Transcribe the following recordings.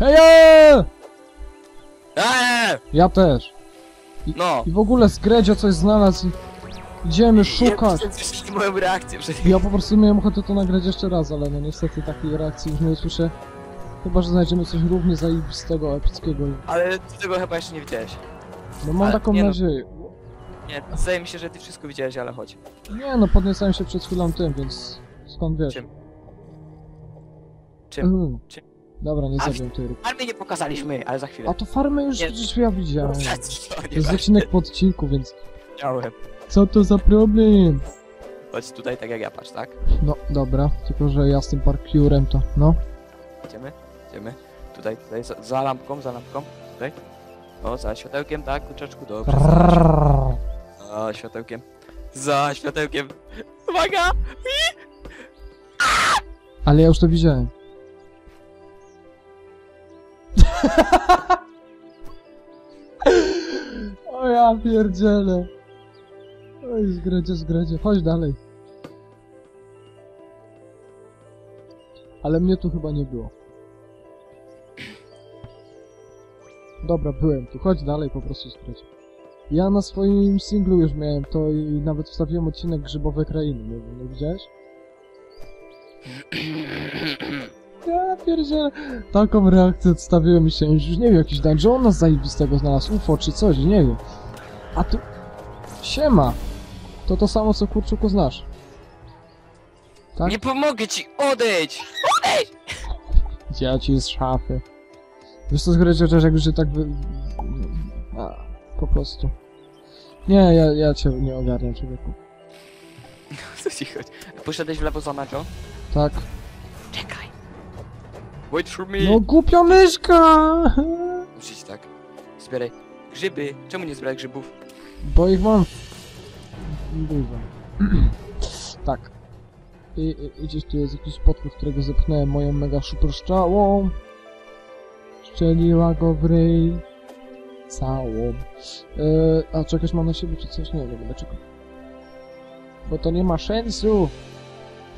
Heje! Eee! Ja też. No! I w ogóle z Gredzio coś znalazł i idziemy szukać. Ja moją reakcję. Ja po prostu miałem ochotę to nagrać jeszcze raz, ale no niestety takiej reakcji już nie usłyszę. Chyba, że znajdziemy coś równie zajebistego, epickiego. Ale ty tego chyba jeszcze nie widziałeś. No mam Ale taką nie no. nadzieję. Nie, zdaje mi się, że ty wszystko widziałeś, ale chodź. Nie no, podniecałem się przed chwilą tym, więc skąd wiesz? Czym? Czym? Mm. Czym? Dobra, nie A, zabiję tej ryby. Armii nie pokazaliśmy, ale za chwilę. A to farmę już Nie. przecież ja widziałem. To jest odcinek po odcinku, więc... Co to za problem? Chodź tutaj tak jak ja, patrz, tak? No, dobra, tylko że ja z tym parkurem to... No. Idziemy, idziemy. Tutaj, tutaj, za, za lampką, za lampką. Tutaj. O, za światełkiem, tak, kurczaczku, dobrze. Za światełkiem. Za światełkiem. Uwaga! Ale ja już to widziałem. o ja pierdzielę. Oj, zgradzie, zgradzie. Chodź dalej. Ale mnie tu chyba nie było. Dobra, byłem tu. Chodź dalej, po prostu zgradzie. Ja na swoim singlu już miałem to i nawet wstawiłem odcinek Grzybowe Krainy. Nie nie widziałeś? Ja pierdzielę. Taką reakcję odstawiłem i się już nie wiem, jakiś dungeona zajebistego znalazł, UFO czy coś, nie wiem. A tu... Siema! To to samo, co Kurczuku znasz. Tak? Nie pomogę ci, odejdź! Dzieci z szafy. Wiesz co, zgrać chociaż jakby, że tak wy... A, po prostu. Nie, ja, ja cię nie ogarniam, człowieku. Co ci chodzi? Poszedłeś w lewo za? Tak. Czekaj. Wait for me. No głupia myszka! Musisz tak. Zbieraj grzyby. Czemu nie zbieraj grzybów? Bo ich mam dużo. tak. I, i, I gdzieś tu jest jakiś potwór, którego zepchnąłem moją mega super szczałą. Szczeliła go w ryj. Całą. E, a czekać mam na siebie czy coś? Nie, będę czekał. Bo to nie ma sensu.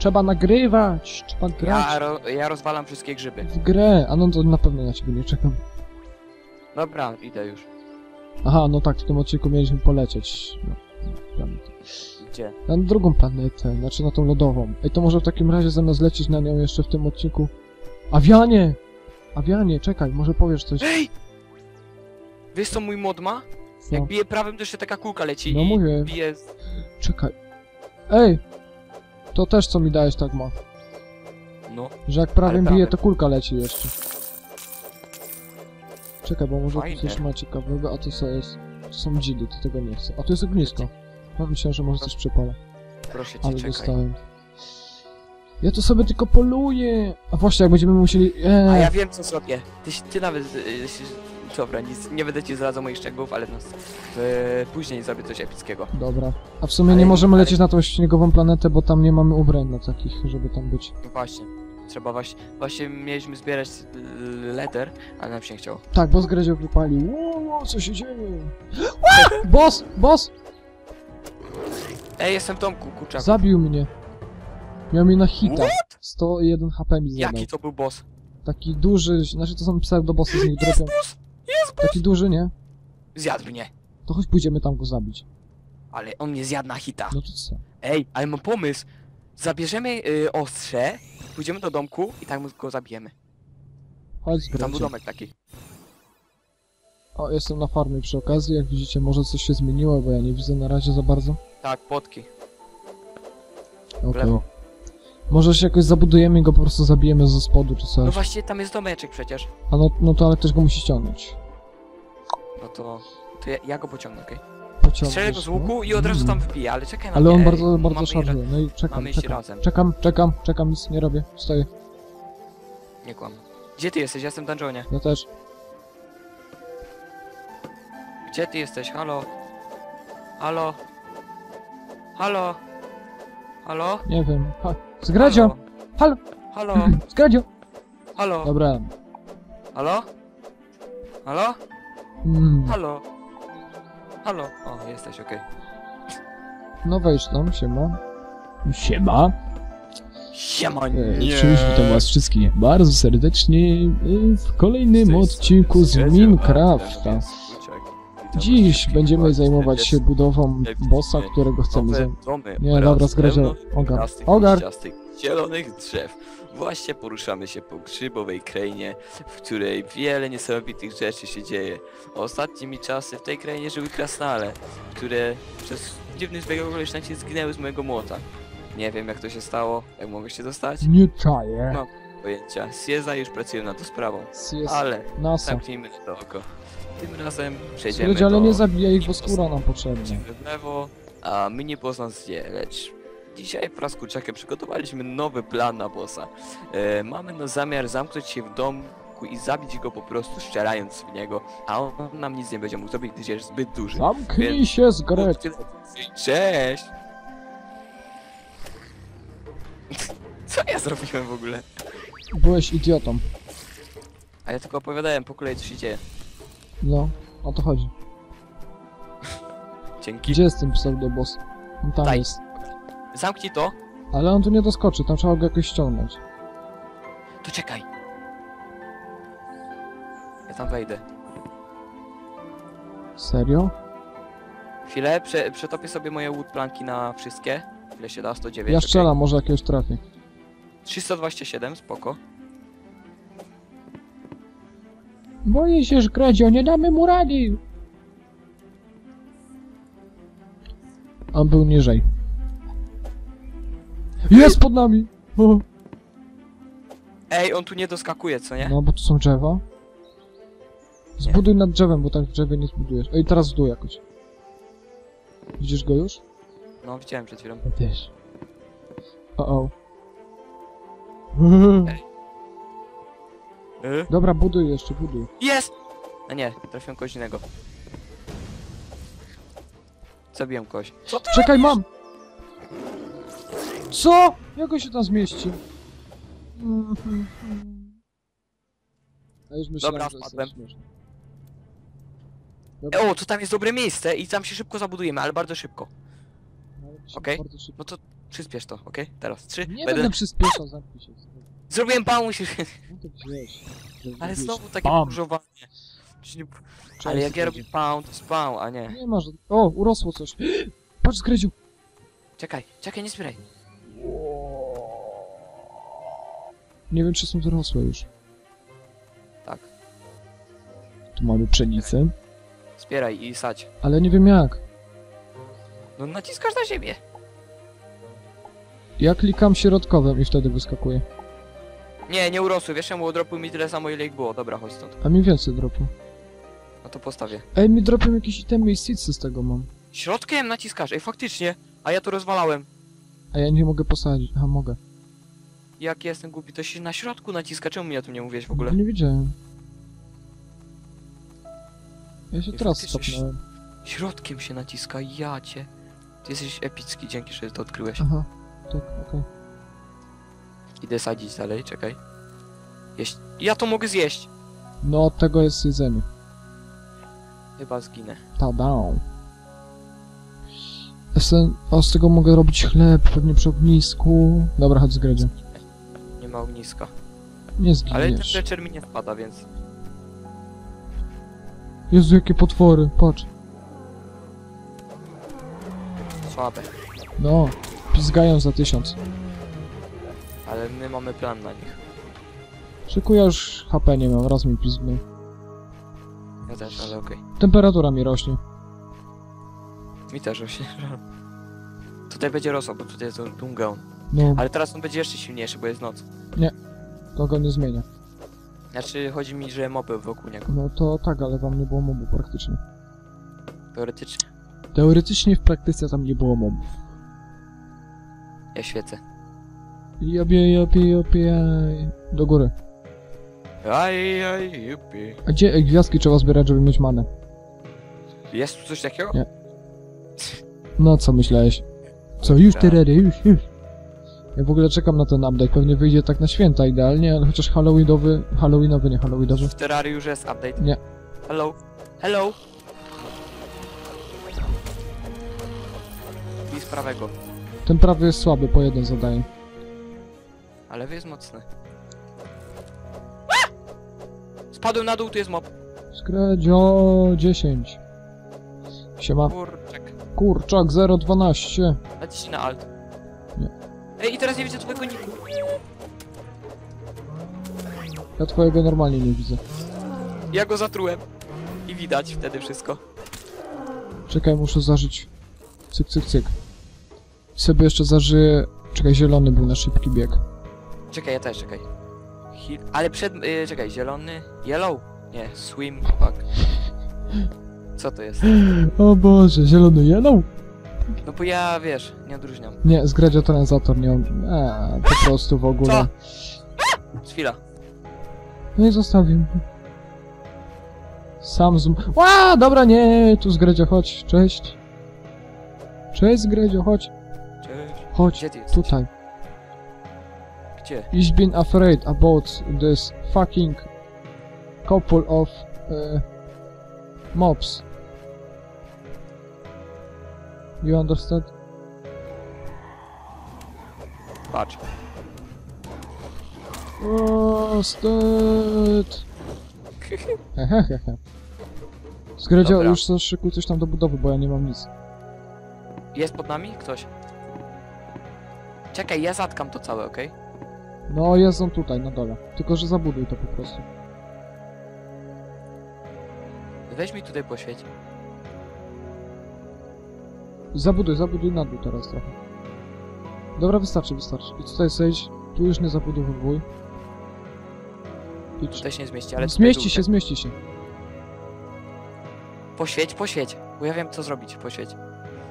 Trzeba nagrywać. Trzeba grać Ja, ro, ja rozwalam wszystkie grzyby. w grę. A no to na pewno na ciebie nie czekam. Dobra, idę już. Aha, no tak, w tym odcinku mieliśmy polecieć. No, no, planetę. Gdzie? Na drugą planetę, znaczy na tą lodową. Ej, to może w takim razie zamiast lecieć na nią jeszcze w tym odcinku... Awianie! Awianie, czekaj, może powiesz coś. Ej! Wiesz co mój mod ma? No, Jak bije prawym, to jeszcze taka kulka leci No i mówię. bije... z- czekaj. Ej! To też co mi dałeś tak ma. No. Że jak prawym bije, to kulka leci jeszcze. Czekaj, bo może tu Fajne. coś ma ciekawego, a to co jest? To są dzidy, to tego nie chcę. A tu jest ognisko. Ja myślałem, że może coś przepala. Proszę cię, Ale czekaj. dostałem. Ja tu sobie tylko poluję. A właśnie, jak będziemy musieli... Eee, A ja wiem co zrobię. Ty, ty nawet... się- Dobra, nic, nie będę ci zdradzał moich szczegółów, ale no, y, później zrobię coś epickiego. Dobra. A w sumie Ale- nie możemy ale- lecieć na tą śniegową planetę, bo tam nie mamy ubrań na takich, żeby tam być. No właśnie. Trzeba właśnie... Właśnie mieliśmy zbierać y, leder, ale nam się nie chciało. Tak, boss Gredzio wypalił. Ło, ło, co się dzieje? Boss! Boss! Ej, jestem w domku, kurczak. Zabił mnie. Miał mnie na hita. What? 101 HP mi zadał. Jaki to był boss? Taki duży, znaczy to są pseudobossy z nich Jest dropią. boss! Jest boss! Taki duży, nie? Zjadł mnie. To chodź pójdziemy tam go zabić. Ale on mnie zjadł na hita. No to co? Ej, ale mam pomysł. Zabierzemy y, ostrze, pójdziemy do domku i tam go zabijemy. Chodź Tam był domek taki. O, jestem na farmie przy okazji, jak widzicie może coś się zmieniło, bo ja nie widzę na razie za bardzo. Tak, potki. Okej. lewo. Może się jakoś zabudujemy i go po prostu zabijemy ze spodu czy No coś. właśnie, tam jest domeczek przecież. A no, no to ale też go musi ściągnąć. No to... To ja, ja go pociągnę, okej? Pociągniesz, Strzelę go z no. łuku i od razu tam wbiję, ale czekaj na Ale mnie. on bardzo, bardzo szarżuje. No i czekam, Mamy iść czekam. razem. Czekam, czekam, czekam, nic nie robię. Stoję. Nie kłam. Gdzie ty jesteś? Ja jestem w dungeonie. Ja też. Gdzie ty jesteś? Halo? Halo? Halo? Halo? Nie wiem. Ha. Zgradzio! Halo! Halo? Zgradzio! Halo? Dobra. Halo? Halo? Mm. Halo? Halo? O, jesteś, okej. No wejdź tam, siema. Siema. Siema, E, nie. Cześć, witam was wszystkich bardzo serdecznie e, w kolejnym odcinku z Minecrafta. Dziś będziemy zajmować się budową bossa, którego chcemy zajmować. Nie, dobra, pełno Ogar. Ogar. zielonych drzew. Właśnie poruszamy się po grzybowej krainie, w której wiele niesamowitych rzeczy się dzieje. Ostatnimi czasy w tej krainie żyły krasnale, które przez dziwny zbieg okoliczności zginęły z mojego młota. Nie wiem jak to się stało, jak mogę się dostać, Nie czaję. No. pojęcia. Sieza już pracuje nad tą sprawą, Jest ale NASA. zamknijmy to oko. Tym razem przejdziemy Słuchajcie, ale do... nie zabijaj ich, bo skóra nam potrzebna. W lewo, a my nie pozna zje, lecz dzisiaj wraz z Kurczakiem przygotowaliśmy nowy plan na bossa. E, mamy no zamiar zamknąć się w domku i zabić go po prostu strzelając w niego, a on nam nic nie będzie mógł zrobić, gdyż jest zbyt duży. Zamknij się z gry. Cześć! Co ja zrobiłem w ogóle? Byłeś idiotą. A ja tylko opowiadałem po kolei co się dzieje. No, o to chodzi. Dzięki. Gdzie jest ten pseudoboss? On tam Daj. jest. Zamknij to, Ale on tu nie doskoczy, tam trzeba go jakoś ściągnąć. to czekaj. Ja tam wejdę. Serio? Chwilę, prze, przetopię sobie moje wood planki na wszystkie. Ile się da? 109. Ja okej. strzelam, może jakiegoś trafię. 327, spoko. Boję się, że Gredzio, nie damy mu rady. On był niżej. Jest pod nami! O, Ej, on tu nie doskakuje, co nie? no, bo tu są drzewa. Zbuduj nad drzewem, bo tak drzewie nie zbudujesz. Ej, teraz w dół jakoś. Widzisz go już? No, widziałem przed chwilą. Też. O o. Y? Dobra, buduj jeszcze, buduj. Jest! A nie, trafiłem kogoś innego. Zabiłem kogoś. Co ty? Czekaj, mam! Co? Jak on się tam zmieści? A już myślałem, Dobra, że wpadłem. O, to tam jest dobre miejsce i tam się szybko zabudujemy, ale bardzo szybko. No, ale się okej. bardzo szybko- No to przyspiesz to, okej? Teraz, trzy, Nie będę... będę przyspieszał, zamknij się. Zrobiłem bał, musisz... No to. Ale znowu takie Bam. burzowanie. Ale jak ja robię pound, to spawn, a nie. Nie masz. O, urosło coś. Patrz, zgredził. Czekaj, czekaj, nie zbieraj. Nie wiem, czy są dorosłe już. Tak. Tu mamy pszenicę, Zbieraj i sadź. ale nie wiem jak. No naciskasz na ziemię. Ja klikam środkowym i wtedy wyskakuje. Nie, nie urosły, wiesz czemu dropił mi tyle samo ile ich było. Dobra, chodź stąd. A mi więcej dropu. No to postawię. Ej, mi dropią jakieś itemy i seedsy z tego mam. Środkiem naciskasz, ej faktycznie. A ja to rozwalałem. A ja nie mogę posadzić. Aha, mogę. Jak jestem głupi, to się na środku naciska. Czemu mi o tym nie mówiłeś w ogóle? Nie widziałem. Ja się I teraz faktycznie stopnąłem. Środkiem się naciska, ja cię. Ty jesteś epicki, dzięki, że to odkryłeś. Aha, tak, okej. Idę sadzić dalej, czekaj. Jeść. Ja to mogę zjeść. No, od tego jest jedzenie. Chyba zginę. Tada. Jestem, o, z tego mogę robić chleb, pewnie przy ognisku. Dobra, chodź zgredzie. Nie ma ogniska. Nie Ale ten zginiesz. fletcher mi nie wpada, więc... Jezu, jakie potwory, patrz. Słabe. No, pizgają za tysiąc. Ale my mamy plan na nich. Szykuję już HP nie mam, raz mi pizgnął. Ja też, ale okej. Temperatura mi rośnie. Mi też rośnie. Tutaj będzie rosło, bo tutaj jest Dungeon. No, Ale teraz on będzie jeszcze silniejszy, bo jest noc. to go nie zmienia. Znaczy, chodzi mi, że moby wokół niego. No to tak, ale tam nie było mobów praktycznie. Teoretycznie. Teoretycznie w praktyce tam nie było mobów. Ja świecę. Jopie, jopie, jopie. Do góry. Aj, aj, jupi. A gdzie gwiazdki trzeba zbierać, żeby mieć manę? Jest tu coś takiego? Nie. No, co myślałeś? Co, już Tak. ty już, już. Ja w ogóle czekam na ten update, pewnie wyjdzie tak na święta idealnie, ale chociaż halloweenowy, halloweenowy, nie halloweenowy. W Terrarii już jest update. Nie. Hello. Hello. I z prawego. Ten prawy jest słaby, po jeden zadaję. Ale wy jest mocny. Spadłem na dół, tu jest mob. Skredzio 10. Siema. Kurczek. Kurczak 012. Naciśnij na alt. Nie. Ej, i teraz nie widzę twojego niku. Ja twojego normalnie nie widzę. Ja go zatrułem. I widać wtedy wszystko. Czekaj, muszę zażyć. Cyk, cyk, cyk. Sobie jeszcze zażyję... Czekaj, zielony był na szybki bieg. Czekaj, ja też, czekaj. Heal. Ale przed... Y, czekaj, zielony... Yellow? Nie, swim pack. Co to jest? O Boże, zielony yellow? No bo ja, wiesz, nie odróżniam. Nie, zgradzia transator nie... Eee, po prostu w ogóle. Chwila. No i zostawił mnie. Sam z... Ła, dobra, nie, tu zgredzio, chodź, cześć. Cześć, zgredzio, chodź, Cześć. chodź, tutaj. Gdzie? He's been afraid about this fucking couple of uh, mobs. You understand? Patrz. Understood. Hehehehe. Zgredzio, Dobra. już zaszykuj coś tam do budowy, bo ja nie mam nic. Jest pod nami? Ktoś. Czekaj, ja zatkam to całe, okej? No, jest on tutaj, na dole. Tylko, że zabuduj to po prostu. Weź mi tutaj poświeć. Zabuduj, zabuduj na dół teraz trochę. Dobra, wystarczy, wystarczy. I tutaj zejdź, tu już nie zabudowywuj. Idź. Tutaj się nie zmieści, ale tutaj Zmieści się, zmieści się. Poświeć, poświeć. Bo ja wiem co zrobić. Poświeć.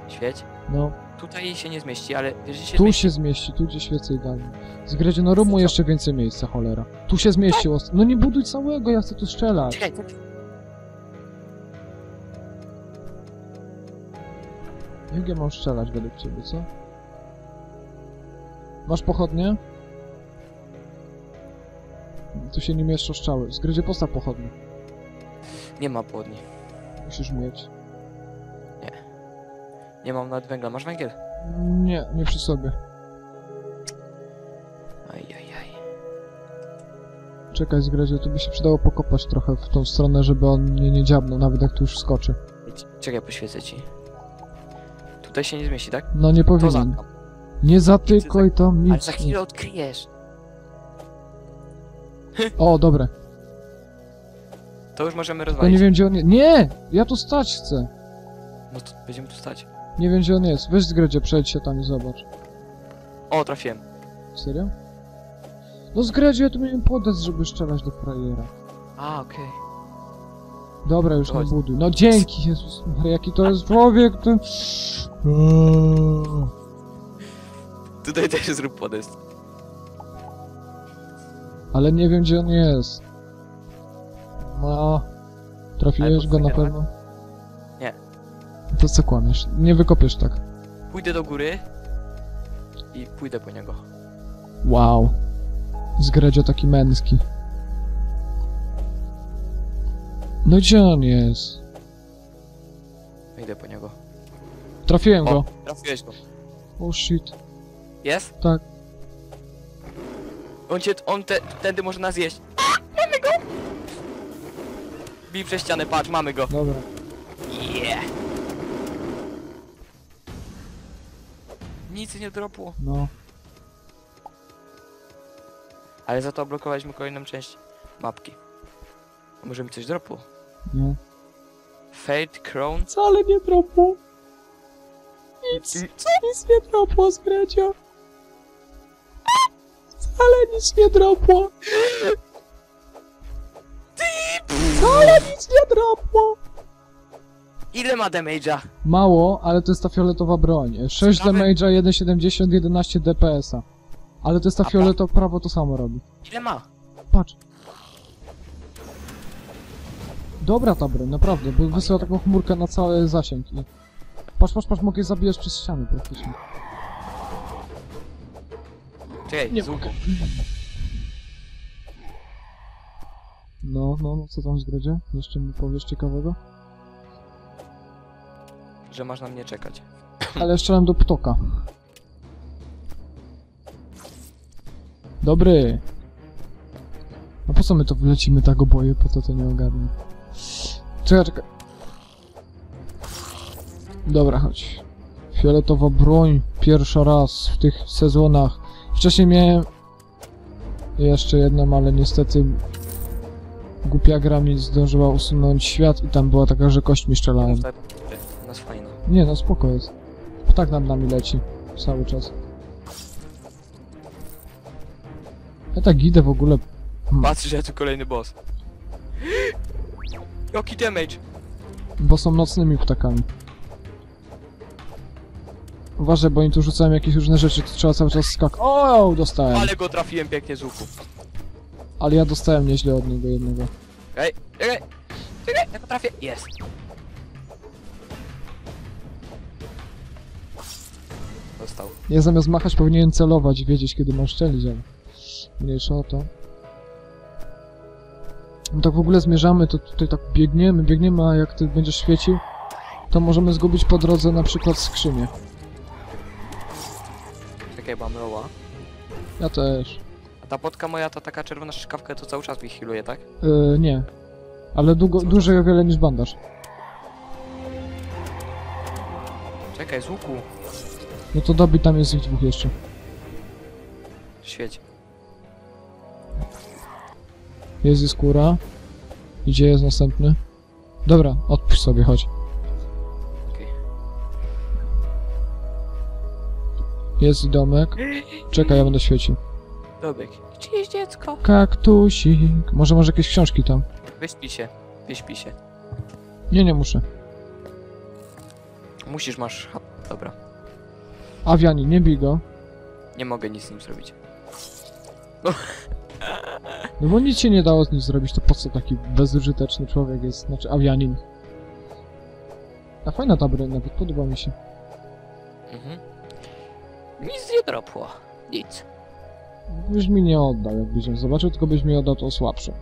Świeć. No, Tutaj się nie zmieści, ale wiesz gdzie się tu zmieści? się zmieści, tu gdzie świecę idealnie. Zgredzie, no rób mu jeszcze więcej miejsca, cholera. Tu się zmieścił. ost- No nie buduj całego, ja chcę tu strzelać. Czekaj, czekaj. Ja mam strzelać według ciebie, co? Masz pochodnie? Tu się nie mieszczą strzały. Zgredzie, postaw pochodnie. Nie ma płodni. Musisz mieć. Nie mam nawet węgla. Masz węgiel? Nie, nie przy sobie. Ajajaj. Czekaj, Zgredzie, tu by się przydało pokopać trochę w tą stronę, żeby on mnie nie dziabnął, nawet jak tu już skoczy. Czekaj, poświecę ci. Tutaj się nie zmieści, tak? No nie To powinien. zatkam. Nie zatykaj tam Ale nic. za chwilę odkryjesz. O, dobre. To już możemy Tylko nie rozwalić. wiem gdzie on jest. Nie! Ja tu stać chcę. No to będziemy tu stać. Nie wiem gdzie on jest. Weź Zgredzie, przejdź się tam i zobacz. O, trafiłem. Serio? No Zgredzie, ja tu miałem podać, żeby strzelać do frajera. A, okej. Dobra, już nie chodź. buduj. No dzięki, Jezus Maria, jaki to jest człowiek, ten... Eee. Tutaj też zrób podest. Ale nie wiem gdzie on jest. No... Trafiłeś go na pewno? To co kłamiesz? Nie wykopiesz tak. Pójdę do góry i pójdę po niego. Wow. Zgredzio taki męski. No gdzie on jest? Idę po niego. Trafiłem O, go. trafiłeś go. Oh shit. Jest? Tak. On cię, on te, tędy może nas jeść. A, mamy go! Bij przez ścianę, patrz, mamy go. Dobra. Yeah! Nic nie dropło. No. Ale za to blokowaliśmy kolejną część mapki. A może mi coś dropło? Nie. Fate Crown? Wcale nie dropło. Nic. Nic nie dropło, Zgredzio. Wcale nic nie dropło. Wcale nic nie dropło. Ile ma damage'a? Mało, ale to jest ta fioletowa broń. 6 Ciekawe- damage'a, 1,70, 11 DPS-a. Ale to jest ta fioletowa, prawo to samo robi. Ile ma? Patrz. Dobra ta broń, naprawdę, bo wysyła taką chmurkę na cały zasięg i... Patrz, patrz, patrz, mogę je zabijać przez ściany praktycznie. Czekaj, Nie z łuku. No, no, no, co tam zgredzie? Jeszcze mi powiesz ciekawego? Że masz na mnie czekać. Ale strzelam do ptoka. Dobry. A po co my to wlecimy tak oboje? Po co to nie ogarnę? Czekaj, czekaj. Dobra, chodź. Fioletowa broń. Pierwszy raz w tych sezonach. Wcześniej miałem jeszcze jedną, ale niestety głupia gra mi zdążyła usunąć świat i tam była taka, że kośćmi strzelałem. Nie no, spoko jest. Ptak nad nami leci. Cały czas. Ja tak idę w ogóle. Patrz, że tu kolejny boss. Jaki damage! Bo są nocnymi ptakami. Uważaj, bo oni tu rzucają jakieś różne rzeczy, to trzeba cały czas skak. O, dostałem. Ale... Ale go trafiłem pięknie z łuku. ja dostałem nieźle od niego jednego. Ej, czekaj! Czekaj, ja go trafię! Jest! Dostał. Ja zamiast machać powinienem celować i wiedzieć, kiedy mam szczelić, ale... Mniejsza o to. No tak w ogóle zmierzamy, to tutaj tak biegniemy, biegniemy, a jak ty będziesz świecił, to możemy zgubić po drodze na przykład skrzynię. Czekaj, mam loła. Ja też. A ta potka moja, ta taka czerwona strzykawka, to cały czas mi healuje, tak? Yy, nie. Ale długo, dłużej o wiele niż bandaż. Czekaj, z łuku. No to dobi tam jest ich dwóch jeszcze. Świeć. Jest i skóra. Gdzie jest następny? Dobra, odpisz sobie, chodź. Okej. Jest i domek. Czekaj, ja będę świecił. Dobek. Gdzie jest dziecko? Kaktusik. Może może jakieś książki tam? Wyśpi się. Wyśpi się. Nie, nie muszę. Musisz, masz... Dobra. Awiani, nie bij go. Nie mogę nic z nim zrobić. No bo nic się nie dało z nim zrobić, to po co taki bezużyteczny człowiek jest, znaczy awianin. A fajna ta broń, nawet podoba mi się. Mhm. Nic nie dropło. Nic. Byś mi nie oddał, jakbyś ją zobaczył, tylko byś mi oddał tą słabszą.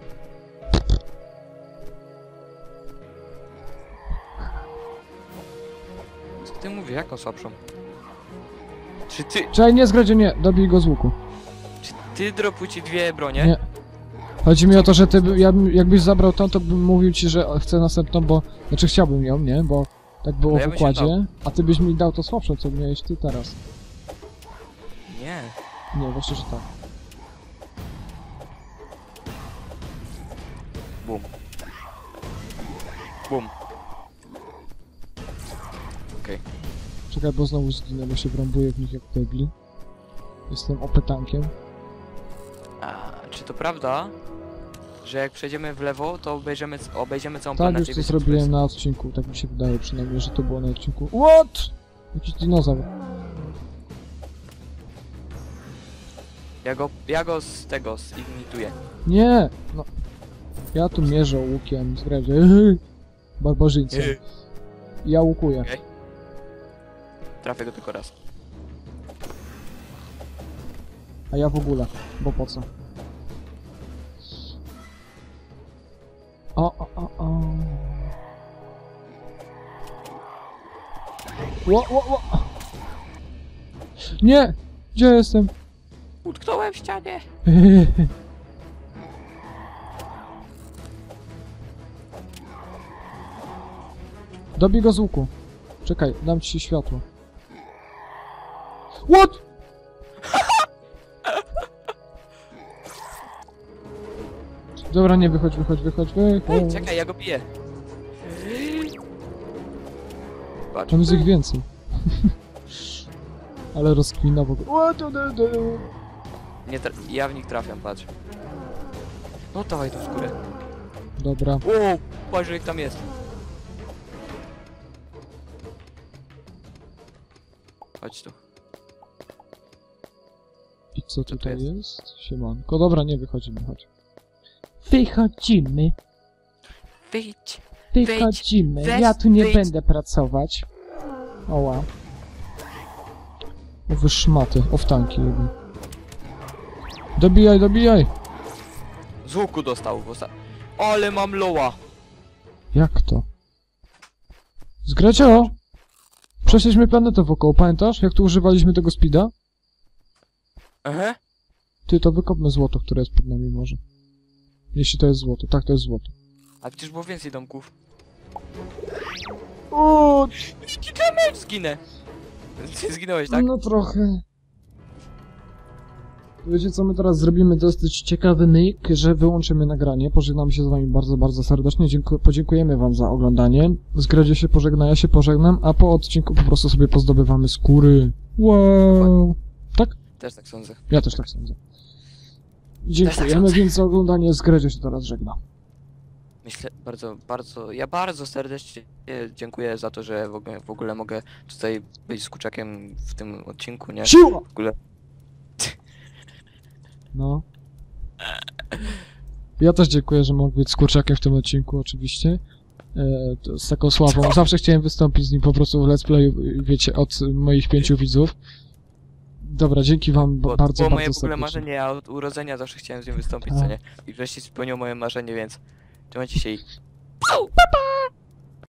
Co ty mówisz? Jaką słabszą? Czy ty... Czekaj, nie zgradzie, nie, dobij go z łuku. Czy ty dropuj ci dwie bronie? Nie. Chodzi mi o to, że ty, by- ja, bym- jakbyś zabrał tą, to bym mówił ci, że chcę następną, bo... Znaczy chciałbym ją, nie? Bo tak było No ja w bym się układzie, a ty byś mi dał to słabszą, co miałeś ty teraz. Nie. Nie, właśnie, że tak. Bum. Bum. Okej. Czekaj, bo znowu zginę, bo się wrąbuję w nich jak debil. Jestem opetankiem. A czy to prawda, że jak przejdziemy w lewo, to obejrzymy, obejdziemy całą Tak, planetę już i to zrobiłem na odcinku, tak mi się wydaje przynajmniej, że to było na odcinku. What? Jakiś dinozaur. Ja go, ja go z tego zignituję. Nie! No. Ja tu mierzę łukiem, zgradzie. Barbarzyńcy. Ja łukuję. Trafię go tylko raz. A ja w ogóle, bo po co? O, o, o, o. Ło, ło, ło. Nie! Gdzie jestem? Utknąłem w ścianie. Dobij go z łuku. Czekaj, dam ci światło. What? Dobra, nie wychodź, wychodź, wychodź, Ej, wychodź. czekaj, ja go biję. Patrz. Tam jest ich więcej. Ale rozkwina w ogóle. Du, du. Nie tra- ja w nich trafiam, patrz. No dawaj tą skórę. Dobra, Wow, patrz, że ich tam jest. Chodź tu. I co tutaj jest? jest? Siemanko. Dobra, nie wychodzimy, chodź. Wychodzimy, Wyjdź. wychodzimy. weź, ja tu nie wyjdź. będę pracować. Oła. O, wy szmaty, owtanki jeden. Dobijaj, dobijaj! Z łuku dostał. Osta- Ale mam loła. Jak to? Zgracio! Przeszliśmy planetę wokoło, pamiętasz? Jak tu używaliśmy tego speeda? Aha. Ty, to wykopmy złoto, które jest pod nami może. Jeśli to jest złoto. Tak, to jest złoto. A przecież było więcej domków. O, Jaki damage! Zginę! Ty zginąłeś, tak? No trochę. Wiecie co my teraz zrobimy? Dosyć ciekawy myk, że wyłączymy nagranie. Pożegnamy się z wami bardzo, bardzo serdecznie. Dziękuję, podziękujemy wam za oglądanie. W zgradzie się pożegna, ja się pożegnam, a po odcinku po prostu sobie pozdobywamy skóry. Wow. Też tak sądzę. Ja też tak sądzę. Dziękujemy więc za oglądanie. Zgradzie się teraz żegna. Myślę, bardzo, bardzo, ja bardzo serdecznie dziękuję za to, że w ogóle, w ogóle mogę tutaj być z kurczakiem w tym odcinku, nie? Siła! W ogóle, No. Ja też dziękuję, że mogę być z kurczakiem w tym odcinku, oczywiście. E, z taką sławą. Zawsze chciałem wystąpić z nim po prostu w let's playu, wiecie, od moich pięciu widzów. Dobra, dzięki wam bo bardzo, było bardzo moje w ogóle marzenie, ja od urodzenia zawsze chciałem z nim wystąpić, A. co nie? I wreszcie spełniło moje marzenie, więc trzymajcie się i... Pau! Pa, pa!